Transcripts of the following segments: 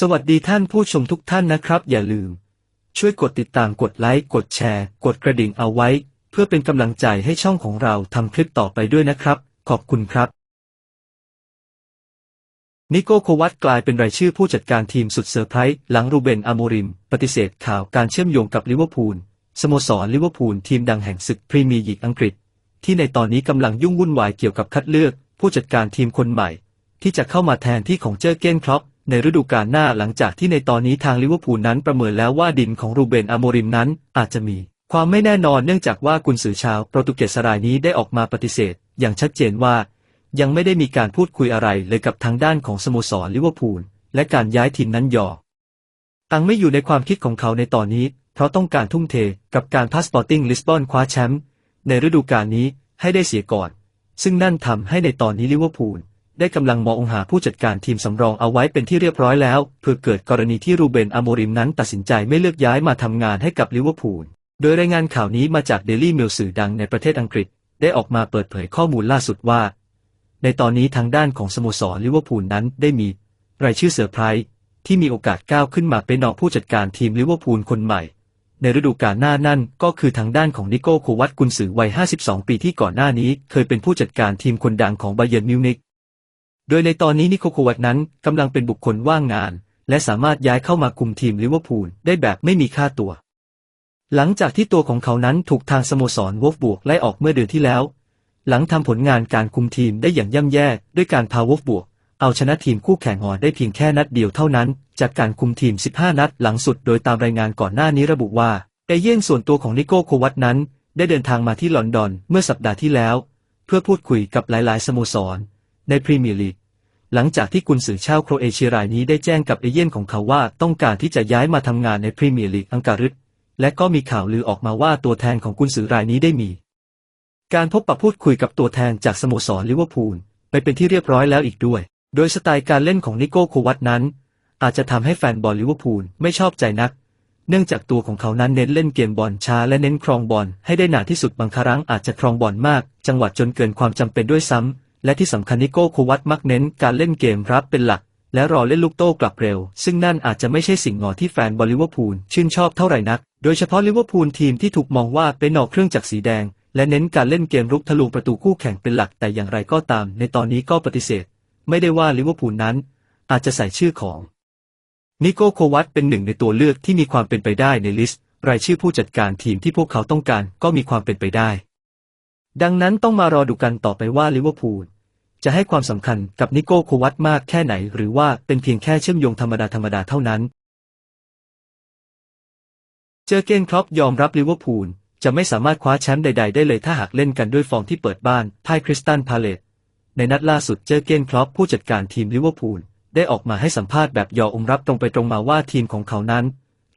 สวัสดีท่านผู้ชมทุกท่านนะครับ อย่าลืม ช่วยกดติดตามกดไลค์กดแชร์ กดกระดิ่งเอาไว้ เพื่อเป็นกำลังใจให้ช่องของเราทำคลิปต่อไปด้วยนะครับ ขอบคุณครับ นิโก้โควัตกลายเป็นรายชื่อผู้จัดการทีมสุดเซอร์ไพรส์หลังรูเบนอาโมริม ปฏิเสธข่าวการเชื่อมโยงกับลิเวอร์พูลสโมสรลิเวอร์พูลทีมดังแห่งศึกพรีเมียร์ลีกอังกฤษ ที่ในตอนนี้กำลังยุ่งวุ่นวายเกี่ยวกับคัดเลือก ผู้จัดการทีมคนใหม่ ที่จะเข้ามาแทนที่ของเจอร์เก้นครอป ในฤดูกาลหน้าหลังจากที่ในตอนนี้ทางลิเวอร์พูลนั้นประเมินแล้วว่าดินของรูเบนอโมริมนั้นอาจจะมี ความไม่แน่นอนเนื่องจากว่ากุนสือชาวโปรตุเกสรายนี้ได้ออกมาปฏิเสธ อย่างชัดเจนว่า ยังไม่ได้มีการพูดคุยอะไรเลยกับทางด้านของสโมสรลิเวอร์พูลและการย้ายทีมนั้นยอตังไม่อยู่ในความคิดของเขาในตอนนี้ เพราะต้องการทุ่มเทกับการพาสปอร์ติ้งลิสบอนคว้าแชมป์ในฤดูกาลนี้ให้ได้เสียก่อน ซึ่งนั่นทำให้ในตอนนี้ลิเวอร์พูล ได้กำลังมองหาผู้จัดการทีมสำรองเอาไว้เป็นที่เรียบร้อยแล้ว เพื่อเกิดกรณีที่รูเบนอโมริมนั้นตัดสินใจไม่เลือกย้ายมาทำงานให้กับลิเวอร์พูล โดยรายงานข่าวนี้มาจากเดลี่มิลสื่อดังในประเทศอังกฤษ ได้ออกมาเปิดเผยข้อมูลล่าสุดว่า ในตอนนี้ทางด้านของสโมสรลิเวอร์พูลนั้นได้มี รายชื่อเซอร์ไพรส์ที่มีโอกาสก้าวขึ้นมาเป็นนอกผู้จัดการทีมลิเวอร์พูลคนใหม่ ในฤดูกาลหน้านั่นก็คือทางด้านของนิโก้โควัตกุนซือวัย 52 ปีที่ก่อนหน้านี้ เคยเป็นผู้จัดการทีมคนดังของไบเยร์นมิวนิก ดยในตอนนี้นิโคโควัตนั้นกำลังเป็นบุคคลว่างงาน และสามารถย้ายเข้ามาคุมทีมลิเวอร์พูลได้แบบไม่มีค่าตัว หลังจากที่ตัวของเขานั้นถูกทางสโมสรวอฟบวกไล่ออกเมื่อเดือนที่แล้ว หลังทำผลงานการคุมทีมได้อย่างย่ำแย่ ด้วยการพาวอฟบวก เอาชนะทีมคู่แข่งหอนได้เพียงแค่นัดเดียวเท่านั้น จากการคุมทีม 15 นัดหลังสุดโดยตามรายงานก่อนหน้านี้ระบุว่าเอเย่นส่วนตัวของนิโก้โควัตนั้น ได้เดินทางมาที่ลอนดอนเมื่อสัปดาห์ที่แล้ว เพื่อพูดคุยกับหลาย ๆ สโมสร ในพรีเมียร์ลีก หลังจากที่กุนสือชาวโครเอเชียรายนี้ได้แจ้งกับเอเย่นของเขาว่าต้องการที่จะย้ายมาทำงานในพรีเมียร์ลีกอังการึและก็มีข่าวลือออกมาว่าตัวแทนของกุนสือรายนี้ได้มี การพบปะพูดคุยกับตัวแทนจากสโมสรลิเวอร์พูลไปเป็นที่เรียบร้อยแล้วอีกด้วย โดยสไตล์การเล่นของนิโก้โควัตนั้น อาจจะทำให้แฟนบอลลิเวอร์พูลไม่ชอบใจนัก เนื่องจากตัวของเขานั้นเน้นเล่นเกมบอลช้าและเน้นครองบอลให้ได้นานที่สุดบางครั้งอาจจะครองบอลมาก จังหวะจนเกินความจำเป็นด้วยซ้ำ และที่สำคัญนิโก้โควัตมักเน้นการเล่นเกมรับเป็นหลัก และรอเล่นลูกโต้กลับเร็ว ซึ่งนั่นอาจจะไม่ใช่สิ่งงอที่แฟนบอลลิเวอร์พูลชื่นชอบเท่าไหร่นัก โดยเฉพาะลิเวอร์พูลทีมที่ถูกมองว่าเป็นนอกเครื่องจักรสีแดง และเน้นการเล่นเกมรุกทะลวงประตูคู่แข่งเป็นหลักแต่อย่างไรก็ตาม ในตอนนี้ก็ปฏิเสธ ไม่ได้ว่าลิเวอร์พูลนั้น อาจจะใส่ชื่อของนิโก้โควัตเป็นหนึ่งในตัวเลือกที่มีความเป็นไปได้ในลิสต์รายชื่อผู้จัดการทีมที่พวกเขาต้องการก็มีความเป็นไปได้ ดังนั้นต้องมารอดูกันต่อไปว่าลิเวอร์พูล จะให้ความสำคัญกับนิโก้โควัตมากแค่ไหน หรือว่าเป็นเพียงแค่เชื่อมโยงธรรมดาธรรมดาเท่านั้น เจอเกนครอปยอมรับลิเวอร์พูลจะไม่สามารถคว้าแชมป์ใด ๆ ได้เลยถ้าหากเล่นกันด้วยฟอร์มที่เปิดบ้านพ่ายคริสตันพาเลตในนัดล่าสุดเจอเกนครอปผู้จัดการทีมลิเวอร์พูลได้ออกมาให้สัมภาษณ์แบบยอมรับตรงไปตรงมาว่าทีมของเขานั้น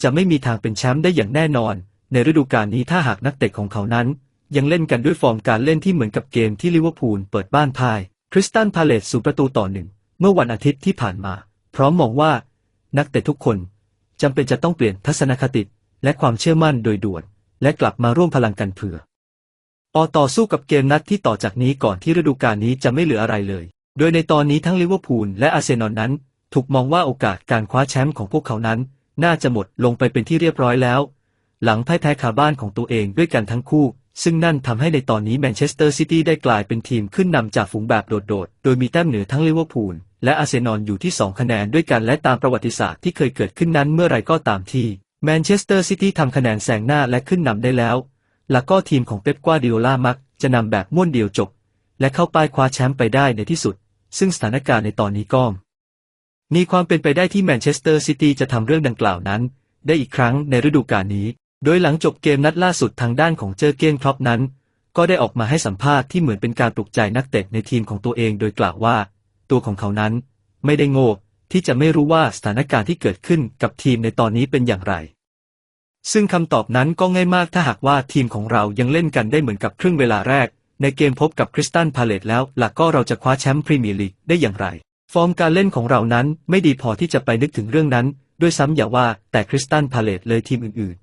จะไม่มีทางเป็นแชมป์ได้อย่างแน่นอน ในฤดูกาลนี้ถ้าหากนักเตะของเขานั้น ยังเล่นกันด้วยฟอร์มการเล่นที่เหมือนกับเกมที่ลิเวอร์พูลเปิดบ้านพ่าย ริสตันพาเลตสู่ประตูต่อหนึ่งเมื่อวันอาทิตย์ที่ผ่านมา พร้อมมองว่า นักเตะทุกคนจำเป็นจะต้องเปลี่ยนทัศนคติและความเชื่อมั่นโดยด่วน และกลับมาร่วมพลังกันเผื่ออต่อสู้กับเกมนัดที่ต่อจากนี้ก่อนที่ฤดูกาลนี้จะไม่เหลืออะไรเลย โดยในตอนนี้ทั้งลิเวอร์พูลและอาร์เซนอลนั้น ถูกมองว่าโอกาสการคว้าแชมป์ของพวกเขานั้น น่าจะหมดลงไปเป็นที่เรียบร้อยแล้ว หลังพ่ายแพ้คาบ้านของตัวเองด้วยกันทั้งคู่ ซึ่งนั่นทำให้ในตอนนี้แมนเชสเตอร์ซิตี้ได้กลายเป็นทีมขึ้นนำจากฝูงแบบโดดๆ โดยมีแต้มเหนือทั้งลิเวอร์พูลและอาร์เซนอลอยู่ที่ 2 คะแนนด้วยกันและตามประวัติศาสตร์ที่เคยเกิดขึ้นนั้นเมื่อไรก็ตามที่แมนเชสเตอร์ซิตี้ทำคะแนนแซงหน้าและขึ้นนำได้แล้ว แล้วก็ทีมของเป๊ปกวาดิโอลามักจะนำแบบม้วนเดียวจบ และเข้าป้ายคว้าแชมป์ไปได้ในที่สุด ซึ่งสถานการณ์ในตอนนี้ก็มีความเป็นไปได้ที่แมนเชสเตอร์ซิตี้จะทำเรื่องดังกล่าวนั้น ได้อีกครั้งในฤดูกาลนี้ โดยหลังจบเกมนัดล่าสุดทางด้านของเจอเกนครอปนั้น ก็ได้ออกมาให้สัมภาษณ์ที่เหมือนเป็นการปลุกใจนักเตะในทีมของตัวเองโดยกล่าวว่า ตัวของเขานั้น ไม่ได้โง่ที่จะไม่รู้ว่าสถานการณ์ที่เกิดขึ้นกับทีมในตอนนี้เป็นอย่างไร ซึ่งคำตอบนั้นก็ง่ายมากถ้าหากว่าทีมของเรายังเล่นกันได้เหมือนกับครึ่งเวลาแรก ในเกมพบกับคริสตันพาเลตแล้ว หลักก็เราจะคว้าแชมป์พรีเมียร์ลีกได้อย่างไร ฟอร์มการเล่นของเรานั้นไม่ดีพอที่จะไปนึกถึงเรื่องนั้น ด้วยซ้ำอย่าว่าแต่คริสตันพาเลตเลยทีมอื่น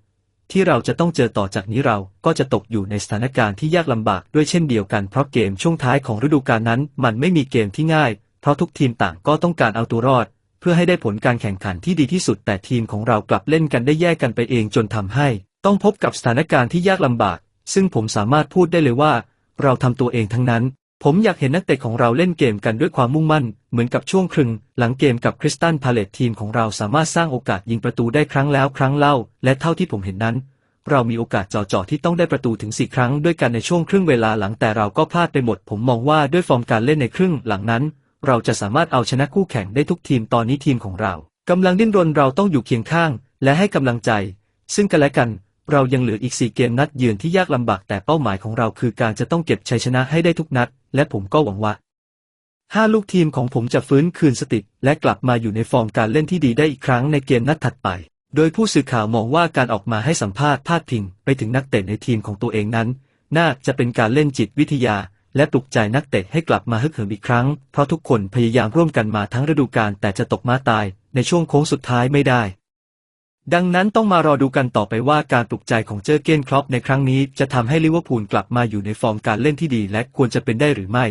ที่เราจะต้องเจอต่อจากนี้เราก็จะตกอยู่ในสถานการณ์ที่ยากลำบากด้วยเช่นเดียวกันเพราะเกมช่วงท้ายของฤดูกาลนั้น มันไม่มีเกมที่ง่าย เพราะทุกทีมต่างก็ต้องการเอาตัวรอด เพื่อให้ได้ผลการแข่งขันที่ดีที่สุด แต่ทีมของเรากลับเล่นกันได้แยกกันไปเองจนทำให้ ต้องพบกับสถานการณ์ที่ยากลำบาก ซึ่งผมสามารถพูดได้เลยว่า เราทำตัวเองทั้งนั้น ผมอยากเห็นนักเตะของเราเล่นเกมกันด้วยความมุ่งมั่น เหมือนกับช่วงครึ่ง หลังเกมกับคริสตันพาเลตทีมของเราสามารถสร้างโอกาสยิงประตูได้ครั้งแล้วครั้งเล่า และเท่าที่ผมเห็นนั้น เรามีโอกาสจ่อๆที่ต้องได้ประตูถึงสี่ครั้งด้วยกันในช่วงครึ่งเวลาหลังแต่เราก็พลาดไปหมด ผมมองว่าด้วยฟอร์มการเล่นในครึ่งหลังนั้น เราจะสามารถเอาชนะคู่แข่งได้ทุกทีมตอนนี้ทีมของเรากำลังดิ้นรนเราต้องอยู่เคียงข้าง และให้กำลังใจ ซึ่งกันและกัน เรายังเหลืออีก4เกมนัดเยือนที่ยากลำบากแต่เป้าหมายของเราคือการจะต้องเก็บชัยชนะให้ได้ทุกนัด และผมก็หวังว่าห้าลูกทีมของผมจะฟื้นคืนสติ และกลับมาอยู่ในฟอร์มการเล่นที่ดีได้อีกครั้งในเกมนัดถัดไป โดยผู้สื่อข่าวมองว่าการออกมาให้สัมภาษณ์พาดพิงไปถึงนักเตะในทีมของตัวเองนั้น น่าจะเป็นการเล่นจิตวิทยา และปลุกใจนักเตะให้กลับมาฮึกเหิมอีกครั้ง เพราะทุกคนพยายามร่วมกันมาทั้งฤดูกาลแต่จะตกมาตายในช่วงโค้งสุดท้ายไม่ได้ ดังนั้นต้องมารอดูกันต่อไปว่าการปลุกใจของเจอเกนครอปในครั้งนี้จะทำให้ลิเวอร์พูลกลับมาอยู่ในฟอร์มการเล่นที่ดีและควรจะเป็นได้หรือไม่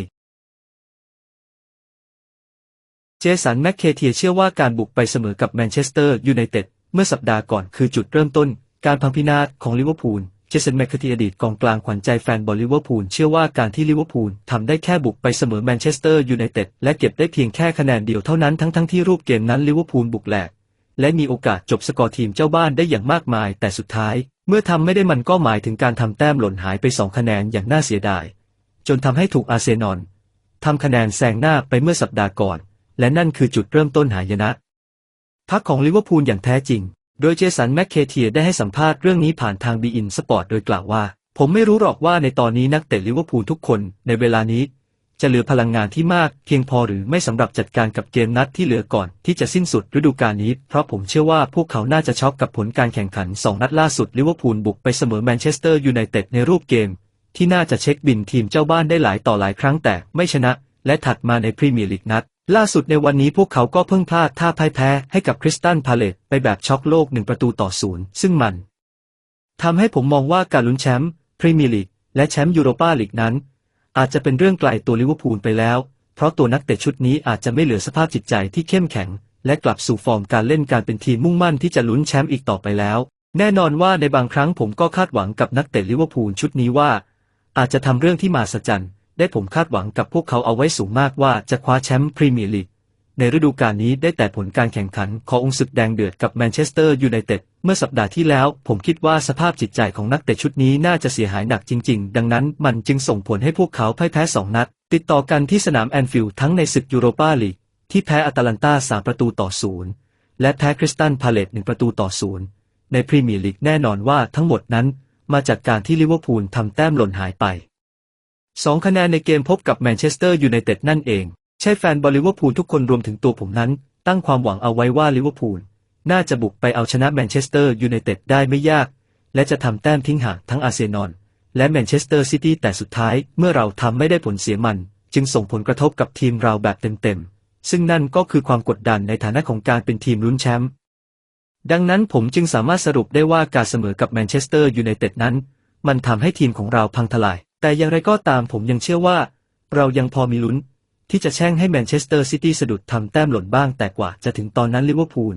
เจสันแมคเคเทียเชื่อว่าการบุกไปเสมอกับแมนเชสเตอร์ยูไนเต็ดเมื่อสัปดาห์ก่อนคือจุดเริ่มต้น การพังพินาศของลิเวอร์พูล เจสันแมคเคเทียอดีตกองกลางขวัญใจแฟนบอลลิเวอร์พูลเชื่อว่าการที่ลิเวอร์พูลทำได้แค่บุกไปเสมอแมนเชสเตอร์ยูไนเต็ดและเก็บได้เพียงแค่คะแนนเดียวเท่านั้นทั้งทั้งที่รูปเกมนั้นลิเวอร์พูลบุกแหลก และมีโอกาสจบสกอร์ทีมเจ้าบ้านได้อย่างมากมาย แต่สุดท้าย เมื่อทำไม่ได้มันก็หมายถึงการทำแต้มหล่นหายไปสองคะแนนอย่างน่าเสียดาย จนทำให้ถูกอาร์เซนอลทำคะแนนแซงหน้าไปเมื่อสัปดาห์ก่อน และนั่นคือจุดเริ่มต้นหายนะพักของลิเวอร์พูลอย่างแท้จริง โดยเจสันแมคเคเทียได้ให้สัมภาษณ์เรื่องนี้ผ่านทางบีอินสปอร์ตโดยกล่าวว่า ผมไม่รู้หรอกว่าในตอนนี้นักเตะลิเวอร์พูลทุกคนในเวลานี้ จะเหลือพลังงานที่มาก เพียงพอหรือไม่สำหรับจัดการกับเกมนัดที่เหลือก่อนที่จะสิ้นสุดฤดูกาลนี้ เพราะผมเชื่อว่าพวกเขาน่าจะช็อกกับผลการแข่งขัน 2 นัดล่าสุดลิเวอร์พูลบุกไปเสมอแมนเชสเตอร์ยูไนเต็ดในรูปเกม ที่น่าจะเช็คบินทีมเจ้าบ้านได้หลายต่อหลายครั้งแต่ไม่ชนะ และถัดมาในพรีเมียร์ลีกนัดล่าสุดในวันนี้พวกเขาก็เพิ่งพลาดท่าพ่ายแพ้ให้กับคริสตันพาเลตไปแบบช็อกโลกหนึ่งประตูต่อศูนย์ซึ่งมันทำให้ผมมองว่าการลุ้นแชมป์พรีเมียร์ลีกและแชมป์ยูโรปาลีกนั้น อาจจะเป็นเรื่องไกลตัวลิเวอร์พูลไปแล้ว เพราะตัวนักเตะชุดนี้อาจจะไม่เหลือสภาพจิตใจที่เข้มแข็ง และกลับสู่ฟอร์มการเล่นการเป็นทีมมุ่งมั่นที่จะลุ้นแชมป์อีกต่อไปแล้ว แน่นอนว่าในบางครั้งผมก็คาดหวังกับนักเตะลิเวอร์พูลชุดนี้ว่า อาจจะทำเรื่องที่มาสจันได้ผมคาดหวังกับพวกเขาเอาไว้สูงมากว่าจะคว้าแชมป์พรีเมียร์ลีก ในฤดูกาลนี้ได้แต่ผลการแข่งขันขององค์ศึกแดงเดือดกับแมนเชสเตอร์ยูไนเต็ดเมื่อสัปดาห์ที่แล้ว ผมคิดว่าสภาพจิตใจของนักเตะชุดนี้น่าจะเสียหายหนักจริง ๆ ดังนั้นมันจึงส่งผลให้พวกเขาพ่ายแพ้สองนัด ติดต่อกันที่สนามแอนฟิลด์ทั้งในศึกยูโรปาลีกที่แพ้อาตาลันตาสามประตูต่อศูนย์และแพ้คริสตันพาเลตหนึ่งประตูต่อศูนย์ในพรีเมียร์ลีกแน่นอนว่าทั้งหมดนั้นมาจากการที่ลิเวอร์พูลทำแต้มหล่นหายไปสองคะแนนในเกมพบกับแมนเชสเตอร์ยูไนเต็ดนั่นเอง ใช่แฟนบอลลิเวอร์พูลทุกคนรวมถึงตัวผมนั้น ตั้งความหวังเอาไว้ว่าลิเวอร์พูลน่าจะบุกไปเอาชนะแมนเชสเตอร์ยูไนเต็ดได้ไม่ยาก และจะทำแต้มทิ้งห่างทั้งอาร์เซนอลและแมนเชสเตอร์ซิตี้แต่สุดท้ายเมื่อเราทำไม่ได้ผลเสียมัน จึงส่งผลกระทบกับทีมเราแบบเต็มๆ ซึ่งนั่นก็คือความกดดันในฐานะของการเป็นทีมลุ้นแชมป์ดังนั้นผมจึงสามารถสรุปได้ว่าการเสมอกับแมนเชสเตอร์ยูไนเต็ดนั้น มันทำให้ทีมของเราพังทลาย แต่อย่างไรก็ตามผมยังเชื่อว่า เรายังพอมีลุ้น ที่จะแช่งให้แมนเชสเตอร์ซิตี้สะดุดทำแต้มหล่นบ้างแต่กว่าจะถึงตอนนั้นลิเวอร์พูล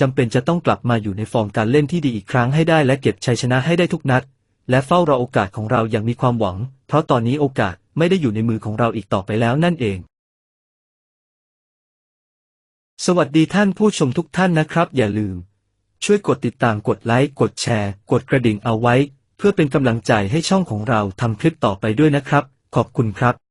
จำเป็นจะต้องกลับมาอยู่ในฟอร์มการเล่นที่ดีอีกครั้งให้ได้และเก็บชัยชนะให้ได้ทุกนัด และเฝ้ารอโอกาสของเราอย่างมีความหวัง เพราะตอนนี้โอกาสไม่ได้อยู่ในมือของเราอีกต่อไปแล้วนั่นเอง สวัสดีท่านผู้ชมทุกท่านนะครับ อย่าลืม ช่วยกดติดตามกดไลค์กดแชร์ กดกระดิ่งเอาไว้ เพื่อเป็นกำลังใจให้ช่องของเราทำคลิปต่อไปด้วยนะครับ ขอบคุณครับ